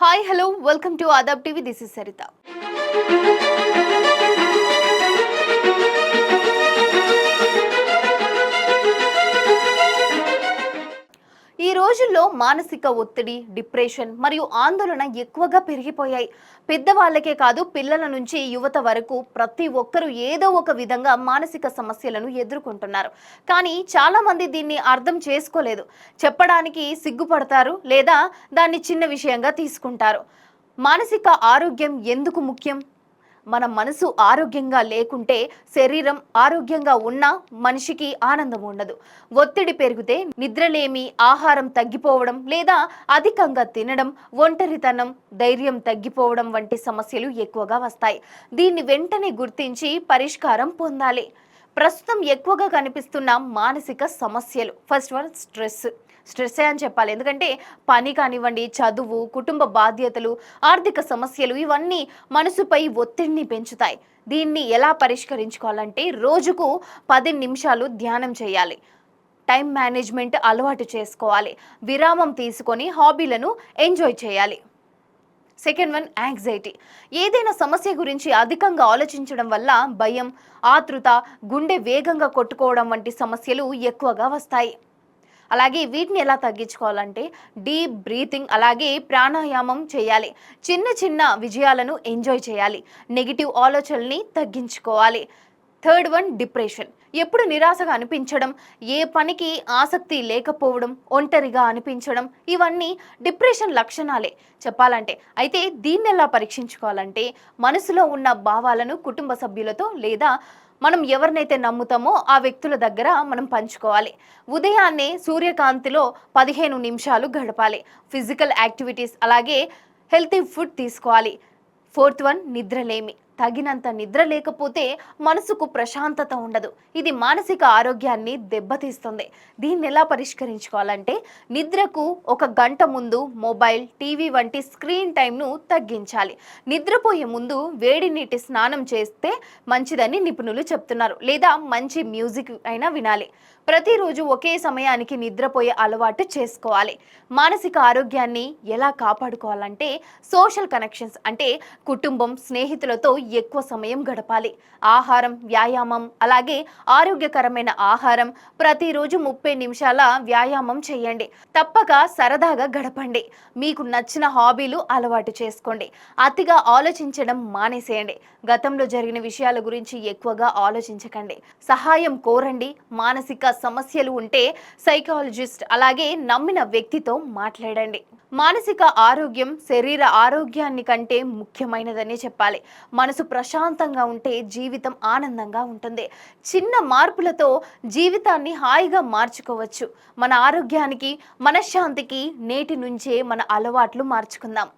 Hi, hello, welcome to Adab TV. This is Sarita. మానసిక ఒత్తిడి depression మరియు ఆందోళన ఎక్కువగా పెరిగిపోయాయి పెద్దవాళ్ళకే కాదు పిల్లల నుంచి యువత వరకు ప్రతి ఒక్కరూ ఏదో ఒక విధంగా మానసిక సమస్యలను ఎదుర్కొంటున్నారు కానీ చాలామంది దీన్ని అర్థం చేసుకోలేదు చెప్పడానికి సిగ్గుపడతారు లేదా దాన్ని చిన్న విషయంగా తీసుకుంటారు మానసిక ఆరోగ్యం ఎందుకు ముఖ్యం మన మనసు ఆరోగ్యంగా లేకుంటే శరీరం ఆరోగ్యంగా ఉన్నా మనిషికి ఆనందం ఉండదు ఒత్తిడి పెరిగితే నిద్రలేమి ఆహారం తగ్గిపోవడం లేదా అధికంగా తినడం ఒంటరితనం ధైర్యం తగ్గిపోవడం వంటి సమస్యలు ఎక్కువగా వస్తాయి దీన్ని వెంటనే గుర్తించి పరిష్కారం పొందాలి ప్రస్తుతం ఎక్కువగా కనిపిస్తున్న మానసిక సమస్యలు ఫస్ట్ వన్ స్ట్రెస్ స్ట్రెస్ అని చెప్పాలి ఎందుకంటే పని కానివ్వండి చదువు కుటుంబ బాధ్యతలు ఆర్థిక సమస్యలు ఇవన్నీ మనసుపై ఒత్తిడిని పెంచుతాయి దీన్ని ఎలా పరిష్కరించుకోవాలంటే రోజుకు పది నిమిషాలు ధ్యానం చేయాలి టైం మేనేజ్మెంట్ అలవాటు చేసుకోవాలి విరామం తీసుకొని హాబీలను ఎంజాయ్ చేయాలి సెకండ్ వన్ యాంగ్జైటీ ఏదైనా సమస్య గురించి అధికంగా ఆలోచించడం వల్ల భయం ఆతృత గుండె వేగంగా కొట్టుకోవడం వంటి సమస్యలు ఎక్కువగా వస్తాయి అలాగే వీటిని ఎలా తగ్గించుకోవాలంటే డీప్ బ్రీతింగ్ అలాగే ప్రాణాయామం చేయాలి చిన్న చిన్న విజయాలను ఎంజాయ్ చేయాలి నెగిటివ్ ఆలోచనల్ని తగ్గించుకోవాలి థర్డ్ వన్ డిప్రెషన్ ఎప్పుడు నిరాశగా అనిపించడం ఏ పనికి ఆసక్తి లేకపోవడం ఒంటరిగా అనిపించడం ఇవన్నీ డిప్రెషన్ లక్షణాలే చెప్పాలంటే అయితే దీన్ని ఎలా పరీక్షించుకోవాలంటే మనసులో ఉన్న భావాలను కుటుంబ సభ్యులతో లేదా మనం ఎవరినైతే నమ్ముతామో ఆ వ్యక్తుల దగ్గర మనం పంచుకోవాలి ఉదయాన్నే సూర్యకాంతిలో పదిహేను నిమిషాలు గడపాలి ఫిజికల్ యాక్టివిటీస్ అలాగే హెల్తీ ఫుడ్ తీసుకోవాలి ఫోర్త్ వన్ నిద్రలేమి తగినంత నిద్ర లేకపోతే మనసుకు ప్రశాంతత ఉండదు ఇది మానసిక ఆరోగ్యాన్ని దెబ్బతీస్తుంది దీన్ని ఎలా పరిష్కరించుకోవాలంటే నిద్రకు ఒక గంట ముందు మొబైల్ టీవీ వంటి స్క్రీన్ టైంను తగ్గించాలి నిద్రపోయే ముందు వేడి నీటి స్నానం చేస్తే మంచిదని నిపుణులు చెప్తున్నారు లేదా మంచి మ్యూజిక్ అయినా వినాలి ప్రతిరోజు ఒకే సమయానికి నిద్రపోయే అలవాటు చేసుకోవాలి మానసిక ఆరోగ్యాన్ని ఎలా కాపాడుకోవాలంటే సోషల్ కనెక్షన్స్ అంటే కుటుంబం స్నేహితులతో ఎక్కువ సమయం గడపాలి ఆహారం వ్యాయామం అలాగే ఆరోగ్యకరమైన ఆహారం ప్రతిరోజు ముప్పై నిమిషాల వ్యాయామం చేయండి తప్పక సరదాగా గడపండి మీకు నచ్చిన హాబీలు అలవాటు చేసుకోండి అతిగా ఆలోచించడం మానేసేయండి గతంలో జరిగిన విషయాల గురించి ఎక్కువగా ఆలోచించకండి సహాయం కోరండి మానసిక సమస్యలు ఉంటే సైకాలజిస్ట్ అలాగే నమ్మిన వ్యక్తితో మాట్లాడండి మానసిక ఆరోగ్యం శరీర ఆరోగ్యాన్ని కంటే ముఖ్యమైనదనే చెప్పాలి మనసు ప్రశాంతంగా ఉంటే జీవితం ఆనందంగా ఉంటుంది చిన్న మార్పులతో జీవితాన్ని హాయిగా మార్చుకోవచ్చు మన ఆరోగ్యానికి మనశ్శాంతికి నేటి నుంచే మన అలవాట్లు మార్చుకుందాం